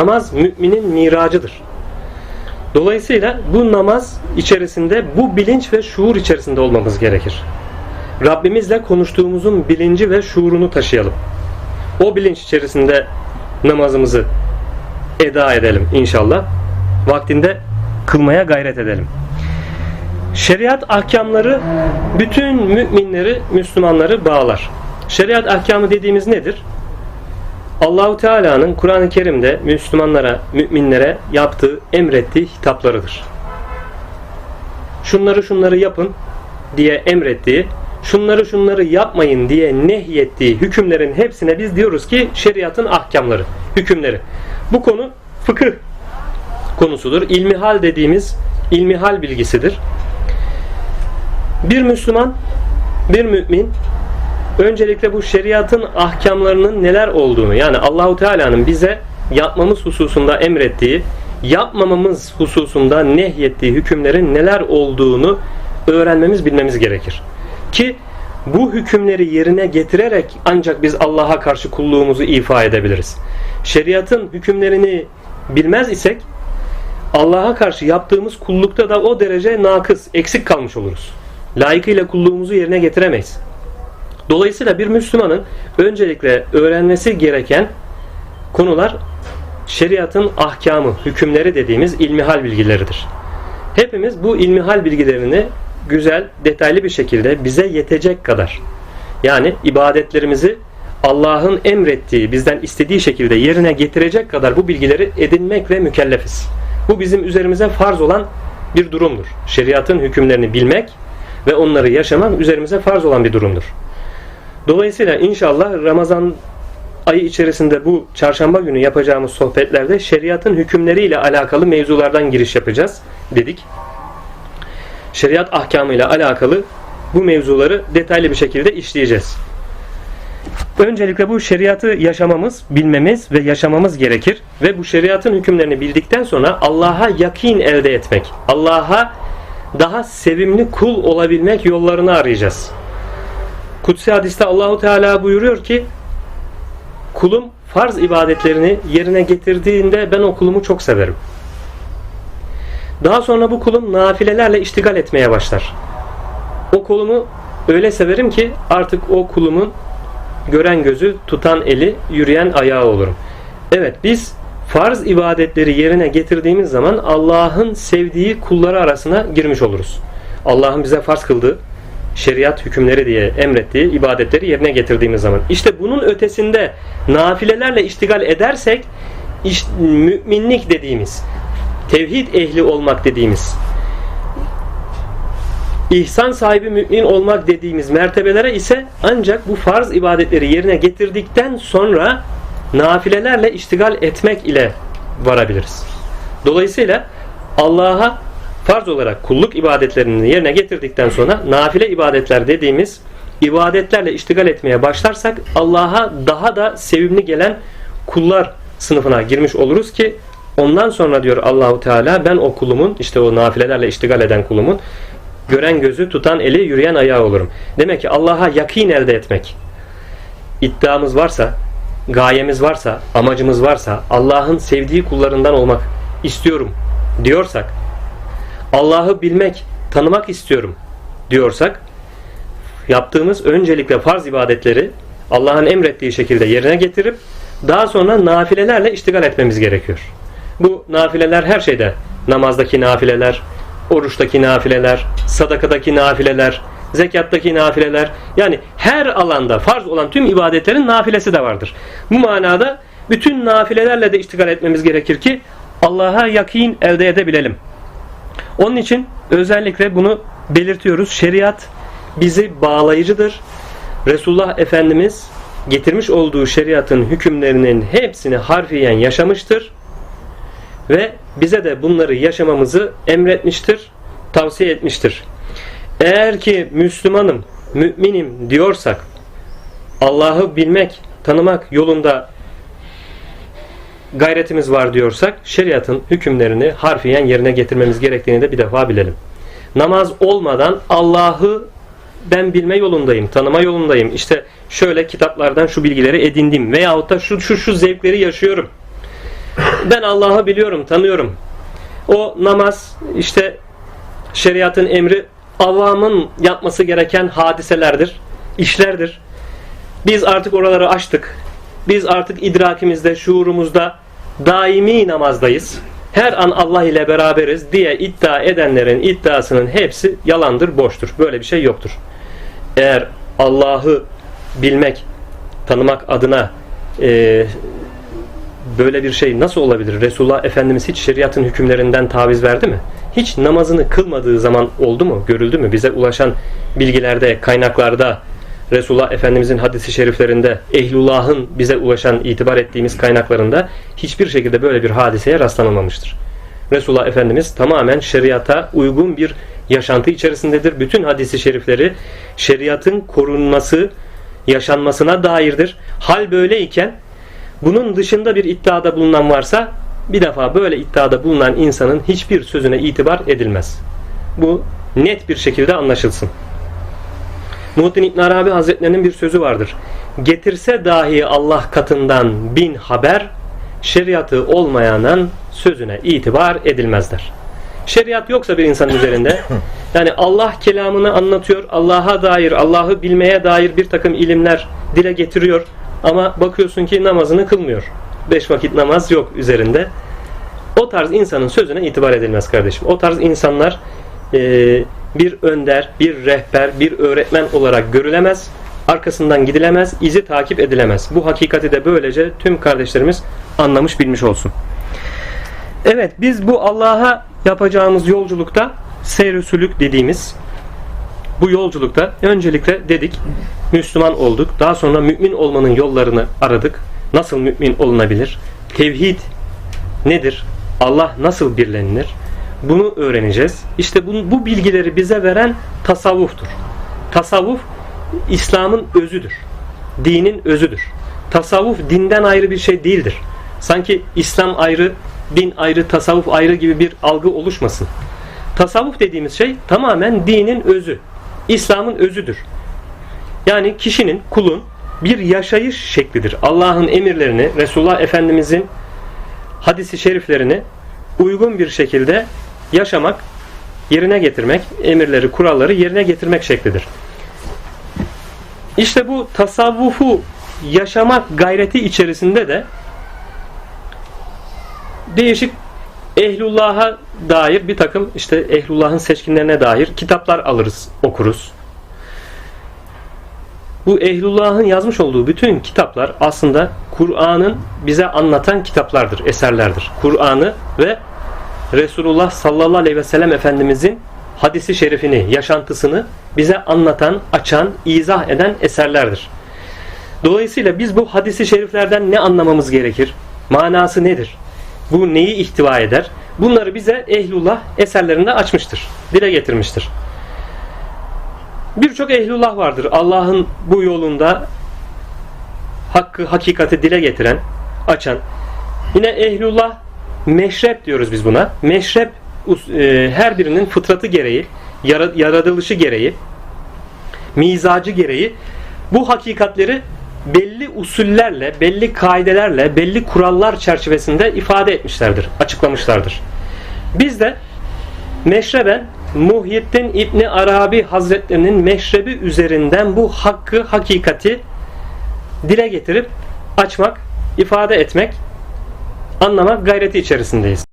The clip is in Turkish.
Namaz müminin miracıdır. Dolayısıyla bu namaz içerisinde bu bilinç ve şuur içerisinde olmamız gerekir. Rabbimizle konuştuğumuzun bilinci ve şuurunu taşıyalım. O bilinç içerisinde namazımızı eda edelim inşallah. Vaktinde kılmaya gayret edelim. Şeriat ahkamları bütün müminleri, Müslümanları bağlar. Şeriat ahkamı dediğimiz nedir? Allahu Teala'nın Kur'an-ı Kerim'de Müslümanlara, müminlere yaptığı, emrettiği hitaplarıdır. Şunları şunları yapın diye emrettiği, şunları şunları yapmayın diye nehyettiği hükümlerin hepsine biz diyoruz ki şeriatın ahkamları, hükümleri. Bu konu fıkıh konusudur. İlmihal dediğimiz ilmihal bilgisidir. Bir Müslüman, bir mümin öncelikle bu şeriatın ahkamlarının neler olduğunu yani Allahu Teala'nın bize yapmamız hususunda emrettiği, yapmamamız hususunda nehyettiği hükümlerin neler olduğunu öğrenmemiz, bilmemiz gerekir. Ki bu hükümleri yerine getirerek ancak biz Allah'a karşı kulluğumuzu ifa edebiliriz. Şeriatın hükümlerini bilmez isek Allah'a karşı yaptığımız kullukta da o derece nakıs, eksik kalmış oluruz. Layıkıyla kulluğumuzu yerine getiremeyiz. Dolayısıyla bir Müslümanın öncelikle öğrenmesi gereken konular şeriatın ahkamı, hükümleri dediğimiz ilmihal bilgileridir. Hepimiz bu ilmihal bilgilerini güzel, detaylı bir şekilde bize yetecek kadar yani ibadetlerimizi Allah'ın emrettiği, bizden istediği şekilde yerine getirecek kadar bu bilgileri edinmekle mükellefiz. Bu bizim üzerimize farz olan bir durumdur. Şeriatın hükümlerini bilmek ve onları yaşamak üzerimize farz olan bir durumdur. Dolayısıyla inşallah Ramazan ayı içerisinde bu çarşamba günü yapacağımız sohbetlerde şeriatın hükümleriyle alakalı mevzulardan giriş yapacağız dedik. Şeriat ahkamıyla alakalı bu mevzuları detaylı bir şekilde işleyeceğiz. Öncelikle bu şeriatı yaşamamız, bilmemiz ve yaşamamız gerekir. Ve bu şeriatın hükümlerini bildikten sonra Allah'a yakin elde etmek, Allah'a daha sevimli kul olabilmek yollarını arayacağız. Kutsi hadiste Allahu Teala buyuruyor ki kulum farz ibadetlerini yerine getirdiğinde ben o kulumu çok severim. Daha sonra bu kulum nafilelerle iştigal etmeye başlar. O kulumu öyle severim ki artık o kulumun gören gözü, tutan eli, yürüyen ayağı olurum. Evet biz farz ibadetleri yerine getirdiğimiz zaman Allah'ın sevdiği kulları arasına girmiş oluruz. Allah'ın bize farz kıldığı şeriat hükümleri diye emrettiği ibadetleri yerine getirdiğimiz zaman. İşte bunun ötesinde nafilelerle iştigal edersek işte, müminlik dediğimiz, tevhid ehli olmak dediğimiz, ihsan sahibi mümin olmak dediğimiz mertebelere ise ancak bu farz ibadetleri yerine getirdikten sonra nafilelerle iştigal etmek ile varabiliriz. Dolayısıyla Allah'a farz olarak kulluk ibadetlerini yerine getirdikten sonra nafile ibadetler dediğimiz ibadetlerle iştigal etmeye başlarsak Allah'a daha da sevimli gelen kullar sınıfına girmiş oluruz ki ondan sonra diyor Allahu Teala ben o kulumun işte o nafilelerle iştigal eden kulumun gören gözü tutan eli yürüyen ayağı olurum. Demek ki Allah'a yakin elde etmek iddiamız varsa gayemiz varsa amacımız varsa Allah'ın sevdiği kullarından olmak istiyorum diyorsak Allah'ı bilmek, tanımak istiyorum diyorsak yaptığımız öncelikle farz ibadetleri Allah'ın emrettiği şekilde yerine getirip daha sonra nafilelerle iştigal etmemiz gerekiyor. Bu nafileler her şeyde. Namazdaki nafileler, oruçtaki nafileler, sadakadaki nafileler, zekattaki nafileler. Yani her alanda farz olan tüm ibadetlerin nafilesi de vardır. Bu manada bütün nafilelerle de iştigal etmemiz gerekir ki Allah'a yakin elde edebilelim. Onun için özellikle bunu belirtiyoruz. Şeriat bizi bağlayıcıdır. Resulullah Efendimiz getirmiş olduğu şeriatın hükümlerinin hepsini harfiyen yaşamıştır. Ve bize de bunları yaşamamızı emretmiştir, tavsiye etmiştir. Eğer ki Müslümanım, müminim diyorsak Allah'ı bilmek, tanımak yolunda gayretimiz var diyorsak şeriatın hükümlerini harfiyen yerine getirmemiz gerektiğini de bir defa bilelim. Namaz olmadan Allah'ı ben bilme yolundayım, tanıma yolundayım. İşte şöyle kitaplardan şu bilgileri edindim veyahut da şu şu şu zevkleri yaşıyorum. Ben Allah'ı biliyorum, tanıyorum. O namaz işte şeriatın emri avamın yapması gereken hadiselerdir, işlerdir. Biz artık oraları açtık. Biz artık idrakimizde, şuurumuzda daimi namazdayız. Her an Allah ile beraberiz diye iddia edenlerin iddiasının hepsi yalandır, boştur. Böyle bir şey yoktur. Eğer Allah'ı bilmek, tanımak adına e, böyle bir şey nasıl olabilir? Resulullah Efendimiz hiç şeriatın hükümlerinden taviz verdi mi? Hiç namazını kılmadığı zaman oldu mu? Görüldü mü? Bize ulaşan bilgilerde, kaynaklarda, Resulullah Efendimizin hadisi şeriflerinde, ehlullahın bize ulaşan itibar ettiğimiz kaynaklarında hiçbir şekilde böyle bir hadiseye rastlanılmamıştır. Resulullah Efendimiz tamamen şeriata uygun bir yaşantı içerisindedir. Bütün hadisi şerifleri şeriatın korunması, yaşanmasına dairdir. Hal böyleyken bunun dışında bir iddiada bulunan varsa bir defa böyle iddiada bulunan insanın hiçbir sözüne itibar edilmez. Bu net bir şekilde anlaşılsın. Muhittin İbn Arabi Hazretlerinin bir sözü vardır. Getirse dahi Allah katından bin haber, şeriatı olmayanın sözüne itibar edilmezler. Şeriat yoksa bir insanın üzerinde, yani Allah kelamını anlatıyor, Allah'a dair, Allah'ı bilmeye dair bir takım ilimler dile getiriyor ama bakıyorsun ki namazını kılmıyor. Beş vakit namaz yok üzerinde. O tarz insanın sözüne itibar edilmez kardeşim. O tarz insanlar e, bir önder, bir rehber, bir öğretmen olarak görülemez. Arkasından gidilemez, izi takip edilemez. Bu hakikati de böylece tüm kardeşlerimiz anlamış bilmiş olsun. Evet biz bu Allah'a yapacağımız yolculukta seyr dediğimiz bu yolculukta öncelikle dedik Müslüman olduk. Daha sonra mümin olmanın yollarını aradık. Nasıl mümin olunabilir? Tevhid nedir? Allah nasıl birlenilir? Bunu öğreneceğiz. İşte bu, bu bilgileri bize veren tasavvuftur. Tasavvuf İslam'ın özüdür. Dinin özüdür. Tasavvuf dinden ayrı bir şey değildir. Sanki İslam ayrı, din ayrı, tasavvuf ayrı gibi bir algı oluşmasın. Tasavvuf dediğimiz şey tamamen dinin özü. İslam'ın özüdür. Yani kişinin, kulun bir yaşayış şeklidir. Allah'ın emirlerini, Resulullah Efendimizin hadisi şeriflerini uygun bir şekilde yaşamak, yerine getirmek, emirleri, kuralları yerine getirmek şeklidir. İşte bu tasavvufu yaşamak gayreti içerisinde de değişik ehlullah'a dair bir takım işte ehlullah'ın seçkinlerine dair kitaplar alırız, okuruz. Bu ehlullah'ın yazmış olduğu bütün kitaplar aslında Kur'an'ın bize anlatan kitaplardır, eserlerdir. Kur'an'ı ve Resulullah sallallahu aleyhi ve sellem Efendimizin hadisi şerifini, yaşantısını bize anlatan, açan, izah eden eserlerdir. Dolayısıyla biz bu hadisi şeriflerden ne anlamamız gerekir? Manası nedir? Bu neyi ihtiva eder? Bunları bize ehlullah eserlerinde açmıştır, dile getirmiştir. Birçok ehlullah vardır. Allah'ın bu yolunda hakkı, hakikati dile getiren, açan. Yine ehlullah meşrep diyoruz biz buna. Meşrep e, her birinin fıtratı gereği, yaratılışı gereği, mizacı gereği bu hakikatleri belli usullerle, belli kaidelerle, belli kurallar çerçevesinde ifade etmişlerdir, açıklamışlardır. Biz de meşreben Muhyiddin İbni Arabi Hazretlerinin meşrebi üzerinden bu hakkı, hakikati dile getirip açmak, ifade etmek, anlamak gayreti içerisindeyiz.